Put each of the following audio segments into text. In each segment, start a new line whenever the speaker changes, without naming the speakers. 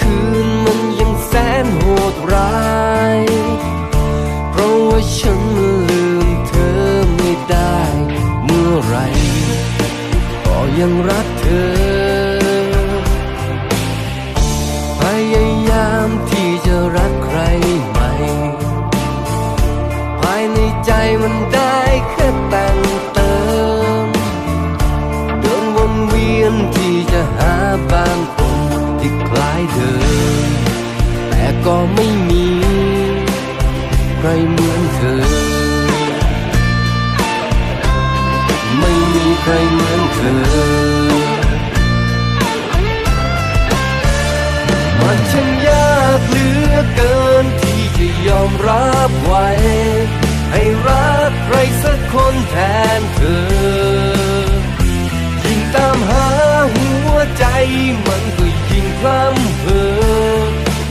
คืนมันยังแสนโหดร้าย เพราะว่าฉันลืมเธอไม่ได้ เมื่อไร ก็ยังรักเธอ ที่คล้ายเดิมแต่ก็ไม่มี ใครเหมือนเธอ ไม่มีใครเหมือนเธอ มันช่างยากเหลือเกินที่จะยอมรับไว้ ให้รักใครสักคนแทนเธอยิ่งตามหาหัวใจมันก็ย พร่ำเพอ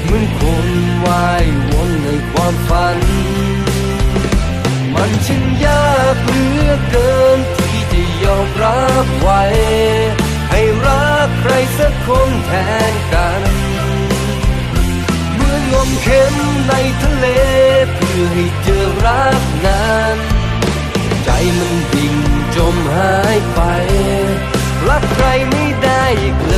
เหมือนคนวายวนในความฝัน มันช่างยากเหลือเกินที่จะยอมรับไว้ ให้รักใครสักคนแทนกันเมื่องมเข็มในทะเลเพื่อให้เจอรักนั้นใจมันดิ่งจมหายไปรักใครไม่ได้อีก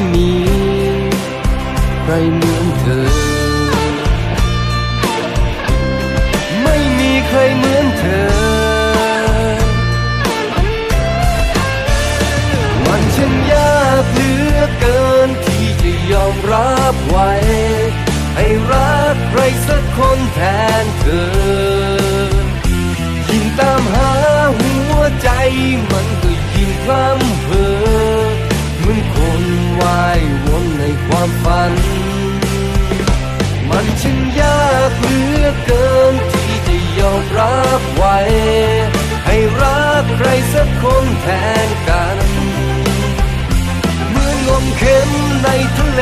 ม่มี ใครเหมือนเธอ ไม่มีใครเหมือนเธอ มันช่างยากเหลือเกินที่จะยอมรับไว้ ให้รักใครสักคนแทนเธอ ยิ่งตามหาหัวใจมันก็ยิ่งพร่ำเพอ ความฝัน มันช่างยากเหลือเกินที่จะยอมรับไว้ ให้รักใครสักคนแทนกัน เหมือนงมเข็มในทะเล